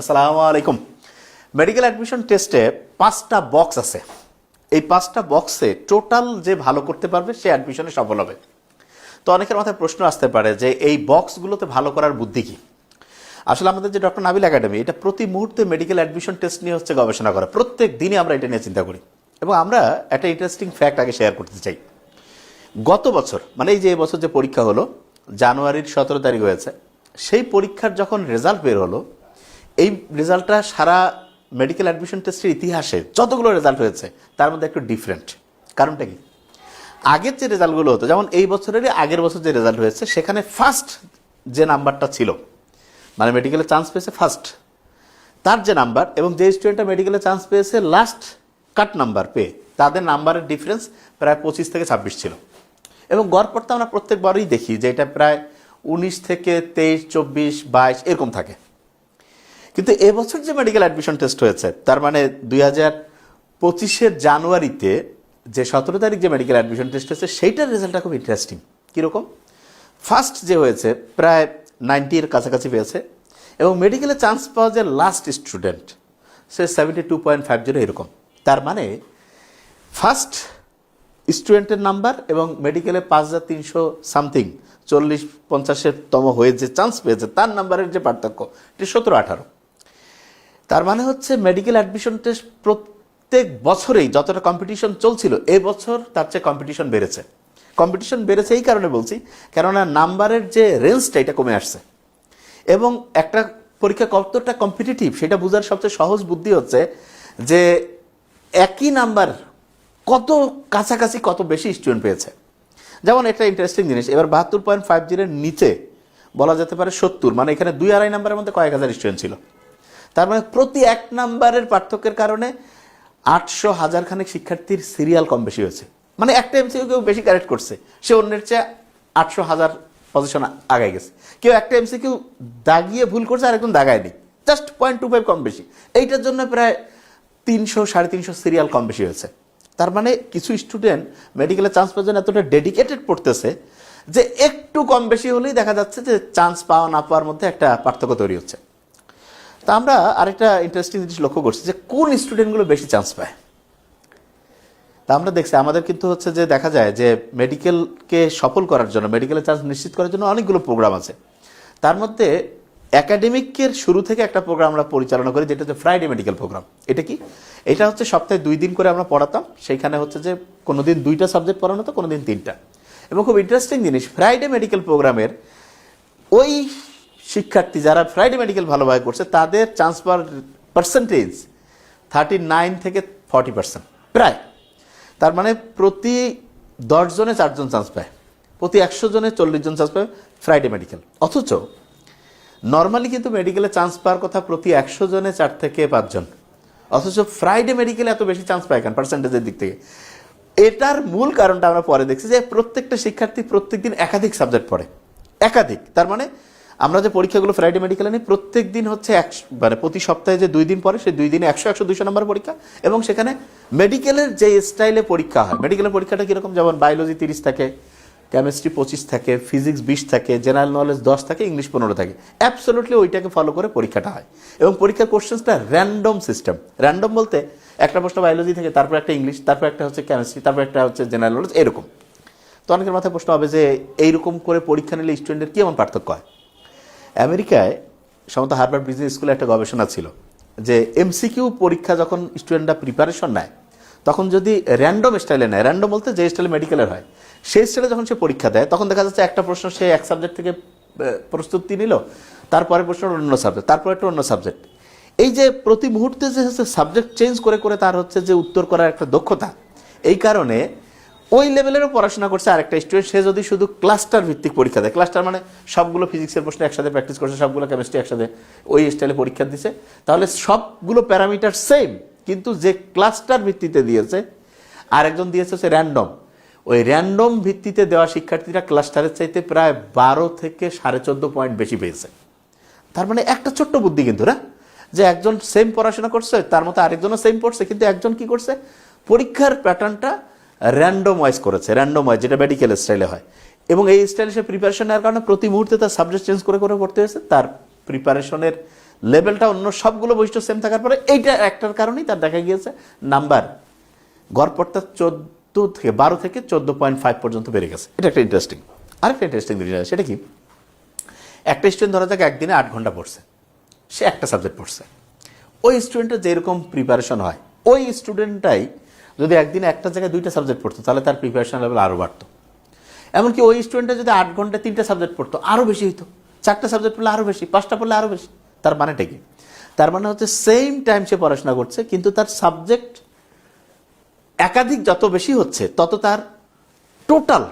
আসসালামু আলাইকুম। Medical admission টেস্টে পাঁচটা বক্স আছে। এই পাঁচটা বক্সে টোটাল যে ভালো করতে পারবে, সে অ্যাডমিশনে সফল হবে। তো অনেকের মাথায় প্রশ্ন আসতে পারে যে এই বক্সগুলোতে ভালো করার বুদ্ধি কি? আসলে আমাদের যে ডক্টর নাবিল একাডেমি, এটা প্রতি মুহূর্তে মেডিকেল অ্যাডমিশন টেস্ট নিয়ে হচ্ছে গবেষণা করা। প্রত্যেক দিনই আমরা এটা নিয়ে চিন্তা করি। এবং আমরা একটা ইন্টারেস্টিং ফ্যাক্ট আগে শেয়ার করতে চাই। গত বছর মানে এই যে বছর যে পরীক্ষা হলো, জানুয়ারির সতেরো তারিখ হয়েছে, সেই পরীক্ষার যখন রেজাল্ট বের হলো এই রেজাল্টটা সারা মেডিকেল অ্যাডমিশন টেস্টের ইতিহাসে যতগুলো রেজাল্ট হয়েছে, তার মধ্যে একটু ডিফারেন্ট কারণটা কি? আগের যে রেজাল্টগুলো হতো, যেমন এই বছরেরই আগের বছর যে রেজাল্ট হয়েছে, সেখানে ফার্স্ট যে নাম্বারটা ছিল মানে মেডিকেলে চান্স পেয়েছে ফার্স্ট তার যে নাম্বার এবং যে স্টুডেন্টটা মেডিকেলে চান্স পেয়েছে লাস্ট কাট নাম্বার পেয়ে, তাদের নাম্বারের ডিফারেন্স প্রায় পঁচিশ থেকে ছাব্বিশ ছিল। এবং গড়পড়তে আমরা প্রত্যেকবারই দেখি যে এটা প্রায় উনিশ থেকে তেইশ, চব্বিশ, বাইশ, এরকম থাকে। কিন্তু এবছর যে মেডিকেল অ্যাডমিশন টেস্ট হয়েছে, তার মানে দুই হাজার পঁচিশের জানুয়ারিতে যে সতেরো তারিখ যে মেডিকেল অ্যাডমিশন টেস্ট হয়েছে, সেইটার রেজাল্টটা খুব ইন্টারেস্টিং কীরকম? ফার্স্ট যে হয়েছে, প্রায় নাইনটির কাছাকাছি পেয়েছে এবং মেডিকেলে চান্স পাওয়া যে লাস্ট স্টুডেন্ট সে seventy two point five zero এরকম। তার মানে ফার্স্ট স্টুডেন্টের নাম্বার এবং মেডিকেলে পাঁচ হাজার তিনশো সামথিং চল্লিশ পঞ্চাশের তম হয়ে যে চান্স পেয়েছে, তার নাম্বারের যে পার্থক্য, এটি সতেরো আঠারো। তার মানে হচ্ছে মেডিকেল অ্যাডমিশন টেস্ট প্রত্যেক বছরেই যতটা কম্পিটিশন চলছিল এই বছর তার চেয়ে কম্পিটিশন বেড়েছে। কম্পিটিশন বেড়েছে এই কারণে বলছি, কেননা নাম্বারের যে রেঞ্জটা এটা কমে আসছে। এবং একটা পরীক্ষা কতটা কম্পিটিটিভ সেটা বোঝার সবচেয়ে সহজ বুদ্ধি হচ্ছে যে একই নাম্বার কত কাছাকাছি কত বেশি স্টুডেন্ট পেয়েছে। যেমন এটা ইন্টারেস্টিং জিনিস, এবার বাহাত্তর পয়েন্ট ফাইভ জিরোর নিচে বলা যেতে পারে সত্তর মানে এখানে দুই আড়াই নাম্বারের মধ্যে কয়েক হাজার স্টুডেন্ট ছিল। তার মানে প্রতি এক নাম্বারের পার্থক্যের কারণে আটশো হাজার খানেক শিক্ষার্থীর সিরিয়াল কম বেশি হয়েছে। মানে একটা এমসিকিউ কেউ বেশি কারেক্ট করছে। সে অন্যের চেয়ে আটশো হাজার পজিশন আগায় গেছে। কেউ একটা এমসিকিউ দাগিয়ে ভুল করছে আর একদম দাগায়নি জাস্ট পয়েন্ট টু ফাইভ কম বেশি। এইটার জন্য প্রায় তিনশো, সাড়ে তিনশো সিরিয়াল কম বেশি হয়েছে। তার মানে কিছু স্টুডেন্ট মেডিকেলে চান্স পাওয়ার জন্য এতটা ডেডিকেটেড পড়তেছে যে একটু কম বেশি হলেই দেখা যাচ্ছে যে চান্স পাওয়া না পাওয়ার মধ্যে একটা পার্থক্য তৈরি হচ্ছে। তা আমরা আরেকটা ইন্টারেস্টিং জিনিস লক্ষ্য করছি যে কোন স্টুডেন্টগুলো বেশি চান্স পায়? তা আমরা দেখছি, আমাদের কিন্তু হচ্ছে যে দেখা যায় যে মেডিকেলকে সফল করার জন্য মেডিকেলের চান্স নিশ্চিত করার জন্য অনেকগুলো প্রোগ্রাম আছে। তার মধ্যে অ্যাকাডেমিকের শুরু থেকে একটা প্রোগ্রাম আমরা পরিচালনা করি, যেটা হচ্ছে ফ্রাইডে মেডিকেল প্রোগ্রাম এটা কি? এটা হচ্ছে সপ্তাহে দুই দিন করে আমরা পড়াতাম, সেইখানে হচ্ছে যে কোনো দিন দুইটা সাবজেক্ট পড়ানো হতো কোনো দিন তিনটা। এবং খুব ইন্টারেস্টিং জিনিস ফ্রাইডে মেডিকেল প্রোগ্রামের ওই শিক্ষার্থী যারা ফ্রাইডে মেডিকেল ভালোভাবে করছে, তাদের পাওয়ার পার্সেন্টেজ থার্টি নাইন থেকে ফর্টি পার্সেন্ট প্রায়। তার মানে প্রতি দশ জনে চারজন চান্স পায়। প্রতি একশো জনে চল্লিশ জন চান্স পায় ফ্রাইডে মেডিকেল অথচ নর্মালি কিন্তু মেডিকেলে চান্স পাওয়ার কথা প্রতি একশো জনে চার থেকে পাঁচজন। অথচ ফ্রাইডে মেডিকেলে এত বেশি চান্স পায় কেন পার্সেন্টেজের দিক থেকে? এটার মূল কারণটা আমরা পরে দেখছি যে প্রত্যেকটা শিক্ষার্থী প্রত্যেকদিন একাধিক সাবজেক্ট পড়ে। একাধিক। তার মানে আমরা যে পরীক্ষাগুলো ফ্রাইডে মেডিকেলে নিই, প্রত্যেক দিন হচ্ছে এক মানে প্রতি সপ্তাহে যে দুই দিন পরে, সেই দুই দিনে একশো একশো দুশো নম্বর পরীক্ষা। এবং সেখানে মেডিকেলের যে স্টাইলে পরীক্ষা হয় মেডিকেলের পরীক্ষাটা কীরকম? যেমন বায়োলজি তিরিশ থাকে কেমিস্ট্রি পঁচিশ থাকে ফিজিক্স বিশ থাকে জেনারেল নলেজ দশ থাকে ইংলিশ পনেরো থাকে। অ্যাবসোলুটলি ওইটাকে ফলো করে পরীক্ষাটা হয়। এবং পরীক্ষার কোশ্চেন্সটা র্যান্ডম সিস্টেম র্যান্ডম বলতে একটা প্রশ্ন বায়োলজি থেকে, তারপর একটা ইংলিশ তারপর একটা হচ্ছে কেমিস্ট্রি তারপর একটা হচ্ছে জেনারেল নলেজ এরকম। তো অনেকের মাথায় প্রশ্ন হবে যে, এইরকম করে পরীক্ষা নিলে স্টুডেন্টের কী এমন পার্থক্য হয়? আমেরিকায় সম্ভবত হার্ভার্ড বিজনেস স্কুলে একটা গবেষণা ছিল যে এমসিকিউ পরীক্ষা যখন স্টুডেন্টরা প্রিপারেশন নেয়, তখন যদি র্যান্ডম স্টাইলে নেয় র্যান্ডম বলতে যে স্টাইলে মেডিকেলের হয়, সেই স্টাইলে যখন সে পরীক্ষা দেয়, তখন দেখা যাচ্ছে একটা প্রশ্ন সে এক সাবজেক্ট থেকে প্রস্তুতি নিল তারপরে প্রশ্ন অন্য সাবজেক্ট তারপরে একটা অন্য সাবজেক্ট এই যে প্রতি মুহূর্তে যে হচ্ছে সাবজেক্ট চেঞ্জ করে করে তার হচ্ছে যে উত্তর করার একটা দক্ষতা, এই কারণে ওই লেভেলেরও পড়াশোনা করছে আরেকটা স্টুডেন্ট সে যদি শুধু ক্লাস্টার ভিত্তিক পরীক্ষা দেয়। ক্লাস্টার মানে সবগুলো ফিজিক্সের প্রশ্ন একসাথে প্র্যাকটিস করছে, সবগুলো কেমিস্ট্রি একসাথে ওই স্টাইলে পরীক্ষা দিছে। তাহলে সবগুলো প্যারামিটার সেম কিন্তু যে ক্লাস্টার ভিত্তিতে দিয়েছে, আরেকজন দিয়েছে হচ্ছে র্যান্ডম ওই র্যান্ডম ভিত্তিতে দেওয়া শিক্ষার্থীরা ক্লাস্টারের চাইতে প্রায় বারো থেকে সাড়ে চোদ্দ পয়েন্ট বেশি পেয়েছে। তার মানে একটা ছোট্ট বুদ্ধি কিন্তু, না? যে একজন সেম পড়াশোনা করছে, তার মতো আরেকজনও সেম পড়ছে, কিন্তু একজন কি করছে? পরীক্ষার প্যাটার্নটা র্যান্ডম ওয়াইজ করেছে র্যান্ডম ওয়াইজ যেটা মেডিকেল স্টাইলে হয়। এবং এই স্টাইলে সে প্রিপারেশন নেওয়ার কারণে প্রতি মুহূর্তে তার সাবজেক্ট চেঞ্জ করে করে পড়তে হয়েছে। তার প্রিপারেশনের লেভেলটা অন্য সবগুলো বৈশিষ্ট্য সেম থাকার পরে এইটা একটার কারণেই তার দেখা গিয়েছে। নাম্বার গড়পড়টা চোদ্দ থেকে বারো থেকে চোদ্দ পয়েন্ট ফাইভ পর্যন্ত বেড়ে গেছে। এটা একটা ইন্টারেস্টিং আরেকটা ইন্টারেস্টিং জিনিস সেটা কি? একটা স্টুডেন্ট ধরা যাক একদিনে আট ঘণ্টা পড়ছে। সে একটা সাবজেক্ট পড়ছে। ওই স্টুডেন্টের যেরকম প্রিপারেশন হয়, ওই স্টুডেন্টটাই যদি একদিনে একটা জায়গায় দুইটা সাবজেক্ট পড়তো, তাহলে তার প্রিপারেশন লেভেল আরও বাড়তো। এমনকি ওই স্টুডেন্টটা যদি আট ঘণ্টা তিনটা সাবজেক্ট পড়তো আরও বেশি হতো চারটা সাবজেক্ট পড়লে আরও বেশি, পাঁচটা পড়লে আরও বেশি। তার মানেটা কি? তার মানে হচ্ছে সেম টাইম সে পড়াশোনা করছে, কিন্তু তার সাবজেক্ট একাধিক যত বেশি হচ্ছে, তত তার টোটাল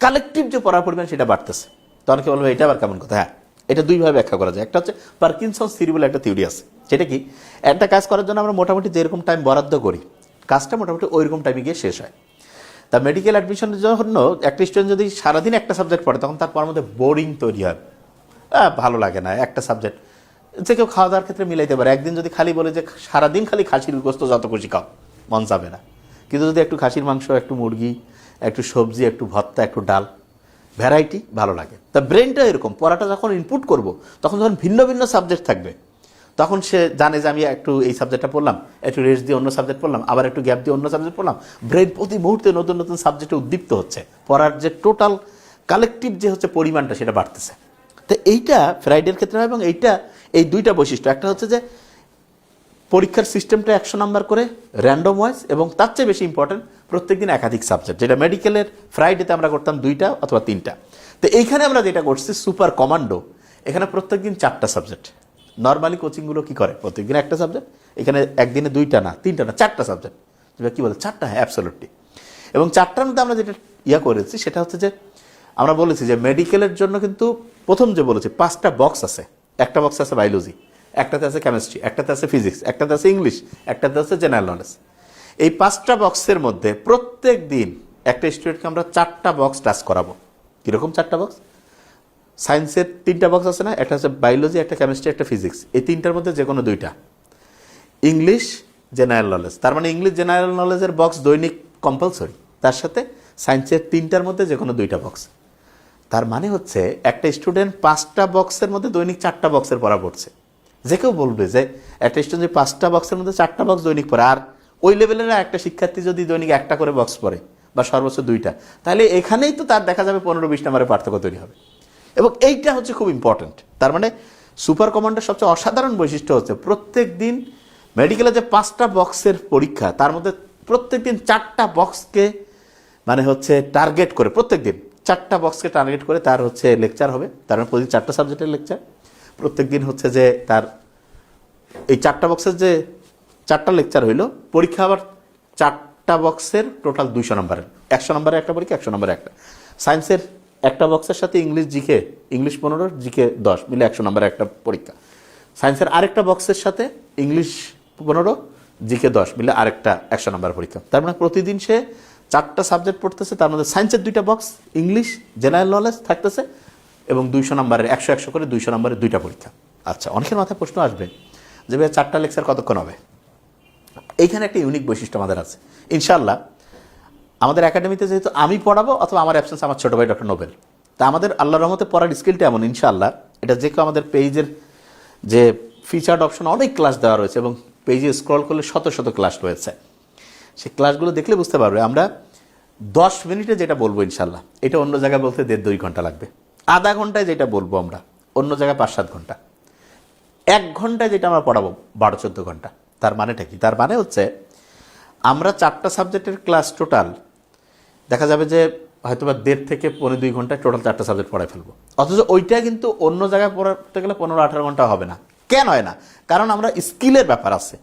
কালেকটিভ যে পড়ার পরিমাণ সেটা বাড়তেছে। তো অনেকে বলবে, এটা আবার কেমন কথা? হ্যাঁ এটা দুইভাবে ব্যাখ্যা করা যায়। একটা হচ্ছে পার্কিনসন থিওরি বলে একটা থিওরি আছে। সেটা কি? একটা কাজ করার জন্য আমরা মোটামুটি যেরকম টাইম বরাদ্দ করি কাজটা মোটামুটি ওইরকম টাইমে গিয়ে শেষ হয়। তা মেডিকেল অ্যাডমিশনের জন্য একটা স্টুডেন্ট যদি সারাদিন একটা সাবজেক্ট পড়ে, তখন তার পড়ার মধ্যে বোরিং তৈরি হয়। ভালো লাগে না একটা সাবজেক্ট যে কেউ খাওয়া দাওয়ার ক্ষেত্রে মিলাইতে পারে। একদিন যদি খালি বলে যে সারাদিন খালি খাসির গোস্ত যত খুশি খাও, মন যাবে না। কিন্তু যদি একটু খাসির মাংস, একটু মুরগি, একটু সবজি, একটু ভত্তা একটু ডাল ভ্যারাইটি ভালো লাগে। তা ব্রেনটা এরকম, পড়াটা যখন ইনপুট করব, তখন যখন ভিন্ন ভিন্ন সাবজেক্ট থাকবে তখন সে জানে যে আমি একটু এই সাবজেক্টটা পড়লাম, একটু রেস্ট দিয়ে অন্য সাবজেক্ট পড়লাম, আবার একটু গ্যাপ দিয়ে অন্য সাবজেক্ট পড়লাম। ব্রেন প্রতি মুহূর্তে নতুন নতুন সাবজেক্টে উদ্দীপ্ত হচ্ছে। পড়ার যে টোটাল কালেকটিভ যে হচ্ছে পরিমাণটা সেটা বাড়তেছে। তো এইটা ফ্রাইডের ক্ষেত্রে হয় এবং এইটা, এই দুইটা বৈশিষ্ট্য। একটা হচ্ছে যে পরীক্ষার সিস্টেমটা একশো নাম্বার করে র্যান্ডম ওয়াইজ এবং তার চেয়ে বেশি ইম্পর্টেন্ট প্রত্যেকদিন একাধিক সাবজেক্ট যেটা মেডিকেলের ফ্রাইডেতে আমরা করতাম দুইটা অথবা তিনটা। তো এইখানে আমরা যেটা করছি সুপার কমান্ডো এখানে প্রত্যেক দিন চারটা সাবজেক্ট নর্মালি কোচিংগুলো কি করে? প্রত্যেকদিন একটা সাবজেক্ট এখানে একদিনে দুইটা না, তিনটা না, চারটা সাবজেক্ট যেটা কি বলে? চারটা হ্যাঁ অ্যাবসোলুটলি এবং চারটার মধ্যে আমরা যেটা ইয়া করেছি, সেটা হচ্ছে যে, আমরা বলেছি যে মেডিকেলের জন্য কিন্তু প্রথম যে বলেছি, পাঁচটা বক্স আছে। একটা বক্স আছে বায়োলজি একটাতে আছে কেমিস্ট্রি একটাতে আছে ফিজিক্স একটাতে আছে ইংলিশ একটাতে আছে জেনারেল নলেজ এই পাঁচটা বক্সের মধ্যে প্রত্যেক দিন একটা স্টুডেন্টকে আমরা চারটা বক্স টাচ করাবো। কীরকম চারটা বক্স সায়েন্সের তিনটা বক্স আছে না? একটা হচ্ছে বায়োলজি একটা কেমিস্ট্রি একটা ফিজিক্স এই তিনটার মধ্যে যে কোনো দুইটা। ইংলিশ জেনারেল নলেজ তার মানে ইংলিশ জেনারেল নলেজের বক্স দৈনিক কম্পালসরি তার সাথে সায়েন্সের তিনটার মধ্যে যে কোনো দুইটা বক্স তার মানে হচ্ছে একটা স্টুডেন্ট পাঁচটা বক্সের মধ্যে দৈনিক চারটা বক্সের পড়া পড়ছে। যে কেউ বলবে যে একটা স্টুডেন্ট পাঁচটা বক্সের মধ্যে চারটা বক্স দৈনিক পড়ে, আর ওই লেভেলের একটা শিক্ষার্থী যদি দৈনিক একটা করে বক্স পড়ে, বা সর্বোচ্চ দুইটা, তাহলে এখানেই তো তার দেখা যাবে পনেরো বিশ নম্বরের পার্থক্য তৈরি হবে। এবং এইটা হচ্ছে খুব ইম্পর্ট্যান্ট তার মানে সুপার কমান্ডের সবচেয়ে অসাধারণ বৈশিষ্ট্য হচ্ছে প্রত্যেক দিন মেডিকেলে যে পাঁচটা বক্সের পরীক্ষা, তার মধ্যে প্রত্যেক দিন চারটা বক্সকে মানে হচ্ছে টার্গেট করে, প্রত্যেক দিন চারটা বক্সকে টার্গেট করে তার হচ্ছে লেকচার হবে। তার মানে প্রতিদিন চারটা সাবজেক্টের লেকচার প্রত্যেক দিন হচ্ছে যে তার এই চারটা বক্সের যে চারটা লেকচার হইল, পরীক্ষা আবার চারটা বক্সের টোটাল দুইশো নম্বরের একশো নম্বরের একটা পরীক্ষা, একশো নম্বরের একটা। সায়েন্সের একটা বক্সের সাথে ইংলিশ জিকে, ইংলিশ পনেরো, জিকে দশ, মিলে একশো নম্বরের একটা পরীক্ষা। সায়েন্সের আরেকটা বক্সের সাথে ইংলিশ পনেরো, জিকে দশ, মিলে আরেকটা একশো নম্বর পরীক্ষা। তার মানে প্রতিদিন সে চারটা সাবজেক্ট পড়তেছে, তার মধ্যে সায়েন্সের দুইটা বক্স ইংলিশ জেনারেল নলেজ থাকতেছে এবং দুইশো নম্বরের, একশো একশো করে দুইশো নম্বরের দুইটা পরীক্ষা। আচ্ছা অনেকের মাথায় প্রশ্ন আসবে যে ভাই চারটা লেকচার কতক্ষণ হবে? এইখানে একটা ইউনিক বৈশিষ্ট্য আমাদের আছে। ইনশাল্লাহ আমাদের একাডেমিতে যেহেতু আমি পড়াবো অথবা আমার অ্যাবসেন্স আমার ছোট ভাই ডক্টর নোবেল। তা আমাদের আল্লাহ রহমতে পড়ার স্কিলটা এমন ইনশাল্লাহ এটা যে কেউ আমাদের পেজের যে ফিচার্ড অপশন অনেক ক্লাস দেওয়া রয়েছে এবং পেজে স্ক্রল করলে শত শত ক্লাস রয়েছে। সেই ক্লাসগুলো দেখলে বুঝতে পারবে, আমরা দশ মিনিটে যেটা বলব ইনশাল্লাহ এটা অন্য জায়গায় বলতে দেড় দুই ঘণ্টা লাগবে। আধা ঘন্টায় যেটা বলব আমরা, অন্য জায়গায় পাঁচ সাত ঘণ্টা। এক ঘন্টায় যেটা আমরা পড়াবো, বারো চোদ্দ ঘণ্টা। তার মানেটা কি? তার মানে হচ্ছে, আমরা চারটা সাবজেক্টের ক্লাস টোটাল দেখা যাবে যে হয়তো বা দেড় থেকে পনেরো দুই ঘন্টায় টোটাল চারটা সাবজেক্ট পড়ায় ফেলব। অথচ ওইটা কিন্তু অন্য জায়গায় পড়াতে গেলে পনেরো আঠারো ঘণ্টা হবে না। কেন হয় না? কারণ আমরা স্কিলের ব্যাপার আছে।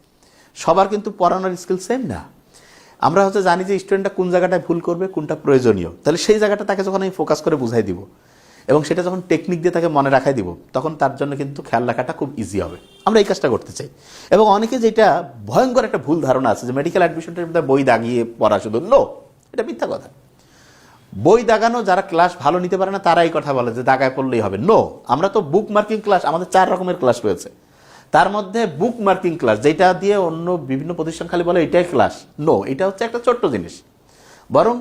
সবার কিন্তু পড়ানোর স্কিল সেম না। আমরা হচ্ছে জানি যে স্টুডেন্টটা কোন জায়গাটায় ভুল করবে, কোনটা প্রয়োজনীয়। তাহলে সেই জায়গাটা তাকে যখন আমি ফোকাস করে বুঝাই দিব এবং সেটা যখন টেকনিক দিয়ে তাকে মনে রাখাই দিব, তখন তার জন্য কিন্তু খেয়াল রাখাটা খুব ইজি হবে। আমরা এই কাজটা করতে চাই। এবং অনেকে যেটা ভয়ঙ্কর একটা ভুল ধারণা আছে যে মেডিকেল অ্যাডমিশনটার মধ্যে বই দাগিয়ে পড়া শুধু। নো এটা মিথ্যা কথা। বই দাগানো যারা ক্লাস ভালো নিতে পারে না তারা এই কথা বলে যে দাগায় পড়লেই হবে। নো আমরা তো বুক মার্কিং ক্লাস আমাদের চার রকমের ক্লাস রয়েছে। তার মধ্যে বুক মার্কিং ক্লাস যেটা দিয়ে অন্য বিভিন্ন প্রতিষ্ঠান খালি বলে এটাই ক্লাস নো এটা হচ্ছে একটা ছোট্ট জিনিস। বরং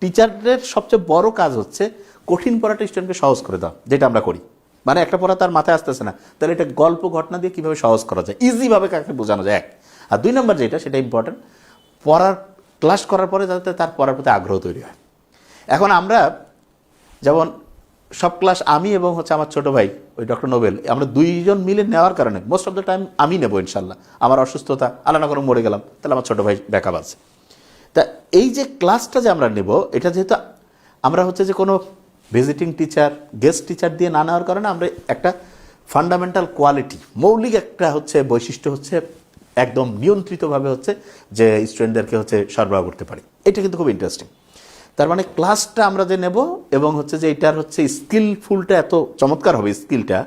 টিচারদের সবচেয়ে বড় কাজ হচ্ছে কঠিন পড়াটা স্টুডেন্টকে সহজ করে দাও যেটা আমরা করি। মানে একটা পড়া তার মাথায় আসতেছে না। তাহলে এটা গল্প ঘটনা দিয়ে কীভাবে সহজ করা যায়? ইজিভাবে কাকে বোঝানো যায়? এক। আর দুই নম্বর যেটা, সেটা ইম্পর্টেন্ট পড়ার ক্লাস করার পরে যাতে তার পড়ার প্রতি আগ্রহ তৈরি হয়। এখন আমরা যেমন সব ক্লাস আমি এবং হচ্ছে আমার ছোট ভাই, ওই ডক্টর নোবেল, আমরা দুইজন মিলে নেওয়ার কারণে মোস্ট অফ দ্য টাইম আমি নেব ইনশাল্লাহ। আমার অসুস্থতা আলাদা করে মরে গেলাম, তাহলে আমার ছোট ভাই ব্যাকআপ আছে। তা এই যে ক্লাসটা যে আমরা নেব, এটা যেহেতু আমরা হচ্ছে যে কোনো ভিজিটিং টিচার গেস্ট টিচার দিয়ে না নেওয়ার কারণে আমরা একটা ফান্ডামেন্টাল কোয়ালিটি মৌলিক একটা হচ্ছে বৈশিষ্ট্য হচ্ছে একদম নিয়ন্ত্রিতভাবে হচ্ছে যে স্টুডেন্টদেরকে হচ্ছে সরবরাহ করতে পারি। এটা কিন্তু খুব ইন্টারেস্টিং তার মানে ক্লাসটা আমরা যে নেব এবং হচ্ছে যে এটার হচ্ছে স্কিলফুলটা এত চমৎকার হবে স্কিলটা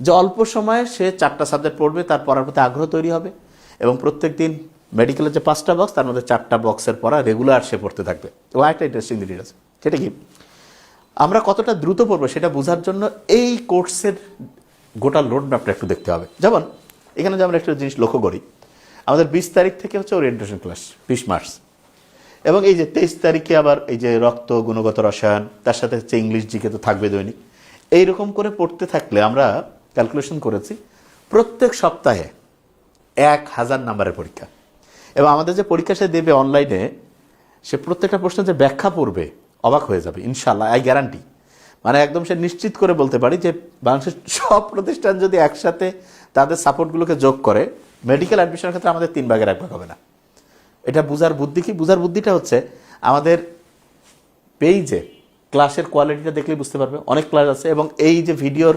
যে অল্প সময়ে সে চারটা সাবজেক্ট পড়বে, তার পড়ার প্রতি আগ্রহ তৈরি হবে এবং প্রত্যেক দিন মেডিকেলের যে পাঁচটা বক্স তার মধ্যে চারটা বক্সের পড়া রেগুলার সে পড়তে থাকবে। এবং একটা ইন্টারেস্টিং জিনিস আছে। সেটা কি? আমরা কতটা দ্রুত পড়ব সেটা বোঝার জন্য এই কোর্সের গোটা লোড ম্যাপটা একটু দেখতে হবে। যেমন, এখানে যে আমরা একটা জিনিস লক্ষ্য করি আমাদের বিশ তারিখ থেকে হচ্ছে ওরিয়েন্টেশন ক্লাস বিশ মার্চ। এবং এই যে তেইশ তারিখে আবার এই যে রক্ত, গুণগত রসায়ন, তার সাথে হচ্ছে ইংলিশ জিকে তো থাকবে দৈনিক। এইরকম করে পড়তে থাকলে আমরা ক্যালকুলেশন করেছি, প্রত্যেক সপ্তাহে এক হাজার নাম্বারের পরীক্ষা। এবং আমাদের যে পরীক্ষা সে দেবে অনলাইনে সে প্রত্যেকটা প্রশ্ন যে ব্যাখ্যা পড়বে, অবাক হয়ে যাবে ইনশাল্লাহ আই গ্যারান্টি মানে একদম সে নিশ্চিত করে বলতে পারি যে বাংলাদেশের সব প্রতিষ্ঠান যদি একসাথে তাদের সাপোর্টগুলোকে যোগ করে মেডিকেল অ্যাডমিশনের ক্ষেত্রে আমাদের তিন ভাগের এক ভাগ হবে না। এটা বুঝার বুদ্ধি কি? বুঝার বুদ্ধিটা হচ্ছে আমাদের পেইজে ক্লাসের কোয়ালিটিটা দেখলেই বুঝতে পারবে। অনেক ক্লাস আছে এবং এই যে ভিডিওর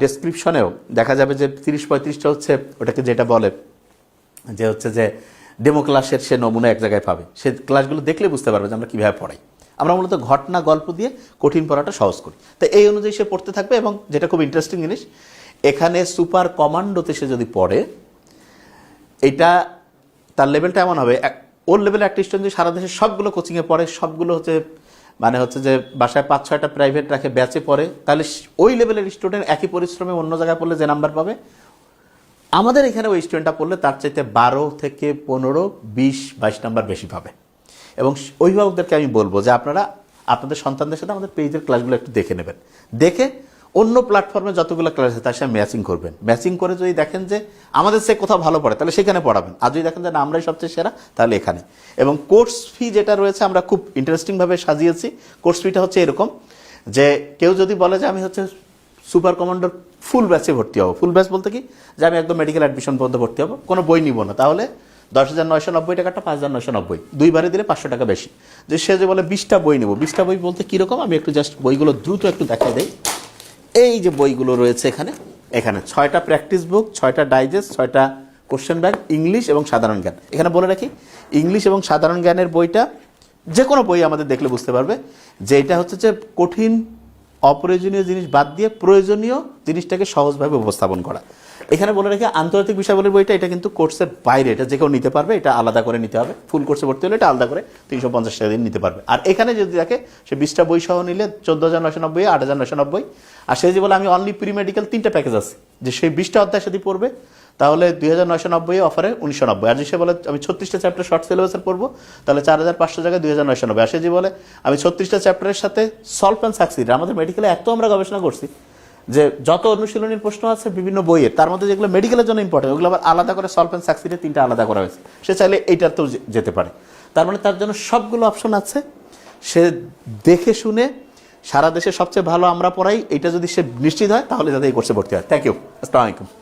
ডেসক্রিপশনেও দেখা যাবে যে তিরিশ পঁয়ত্রিশটা হচ্ছে, ওটাকে যেটা বলে, যে হচ্ছে যে ডেমো ক্লাসের সে নমুনা এক জায়গায় পাবে। সে ক্লাসগুলো দেখলে বুঝতে পারবে যে আমরা কীভাবে পড়াই। আমরা মূলত ঘটনা, গল্প দিয়ে কঠিন পড়াটা সহজ করি। তো এই অনুযায়ী সে পড়তে থাকবে এবং যেটা খুব ইন্টারেস্টিং জিনিস, এখানে সুপার কমান্ডোতে সে যদি পড়ে এটা তার লেভেলটা এমন হবে ওর লেভেলে একটা স্টুডেন্ট যদি সারা দেশে সবগুলো কোচিংয়ে পড়ে, সবগুলো হচ্ছে মানে হচ্ছে যে বাসায় পাঁচ, ছয়টা প্রাইভেট রাখে ব্যাচে পড়ে, তাহলে ওই লেভেলের স্টুডেন্ট একই পরিশ্রমে অন্য জায়গায় পড়লে যে নাম্বার পাবে? আমাদের এখানে ওই স্টুডেন্টটা পড়লে তার চাইতে বারো থেকে পনেরো, বিশ, বাইশ নাম্বার বেশি পাবে। এবং অভিভাবকদেরকে আমি বলব যে আপনারা, আপনাদের সন্তানদের সাথে আমাদের পেজের ক্লাসগুলো একটু দেখে নেবেন। দেখে অন্য প্ল্যাটফর্মে যতগুলো ক্লাস আছে, তার সাথে ম্যাচিং করবেন। ম্যাচিং করে যদি দেখেন যে আমাদের সে কোথাও ভালো পড়ে, তাহলে সেখানে পড়াবেন। আর যদি দেখেন যে না, আমরাই সবচেয়ে সেরা, তাহলে এখানে। এবং কোর্স ফি যেটা রয়েছে, আমরা খুব ইন্টারেস্টিংভাবে সাজিয়েছি। কোর্স ফিটা হচ্ছে এরকম যে, কেউ যদি বলে যে, আমি হচ্ছে সুপার কমান্ডার ফুল ব্যাচে ভর্তি হব। ফুল ব্যাচ বলতে কি? যে, আমি একদম মেডিকেল অ্যাডমিশন পর্যন্ত ভর্তি হব। কোনো বই নিব না। তাহলে দশ হাজার নয়শো নব্বই টাকাটা পাঁচ হাজার নয়শো নব্বই। দুইবারে দিলে পাঁচশো টাকা বেশি। যে, সে যে বলে, বিশটা বই নেব। বিশটা বই বলতে কীরকম? আমি একটু জাস্ট বইগুলো দ্রুত একটু দেখাই দেই। এই যে বইগুলো রয়েছে এখানে এখানে ছয়টা প্র্যাকটিস বুক ছয়টা ডাইজেস্ট ছয়টা কোশ্চেন ব্যাগ ইংলিশ এবং সাধারণ জ্ঞান। এখানে বলে রাখি ইংলিশ এবং সাধারণ জ্ঞানের বইটা যে কোনো বই আমাদের দেখলে বুঝতে পারবে যে এটা হচ্ছে যে কঠিন অপ্রয়োজনীয় জিনিস বাদ দিয়ে প্রয়োজনীয় জিনিসটাকে সহজভাবে উপস্থাপন করা। এখানে বলে রাখি আন্তর্জাতিক বিষয়বলের বইটা, এটা কিন্তু কোর্সের বাইরে, এটা যে কেউ নিতে পারবে, এটা আলাদা করে নিতে হবে। ফুল কোর্সে ভর্তি হলে এটা আলাদা করে তিনশো পঞ্চাশ টাকা দিয়ে নিতে পারবে। আর এখানে যদি দেখে, সে বিশটা বই সহ নিলে চোদ্দ হাজার নশো নব্বই, আট হাজার নশো নব্বই। আর সে যে বলে, আমি অনলি প্রি মেডিকেল তিনটা প্যাকেজ আছে। যে সেই বিশটা অধ্যায় যদি পড়বে। তাহলে দুই হাজার নয়শো নব্বই অফারে উনিশশো নব্বই। আর সে বলে, আমি ছত্রিশটা চ্যাপ্টার শর্ট সিলেবাসের পড়ব, তাহলে চার হাজার পাঁচশো জায়গায় দুই হাজার নয়শো নব্বই। আর বলে, আমি ছত্রিশটা চ্যাপ্টারের সাথে সলভ অ্যান্ড সাকসিড আমাদের মেডিকেলে এত আমরা গবেষণা করছি যে যত অনুশীলনীর প্রশ্ন আছে বিভিন্ন বইয়ের, তার মধ্যে যেগুলো মেডিকেলের জন্য ইম্পর্টেন্ট ওগুলো আবার আলাদা করে সলভ অ্যান্ড সাকসিডে তিনটা আলাদা করা হয়েছে। সে চাইলে এইটাতেও যে- যেতে পারে। তার মানে তার জন্য সবগুলো অপশন আছে। সে দেখে শুনে সারা দেশে সবচেয়ে ভালো আমরা পড়াই এটা যদি সে নিশ্চিত হয়, তাহলে যাতে এই কোর্সে ভর্তি হয়। থ্যাংক ইউ আসসালামু আলাইকুম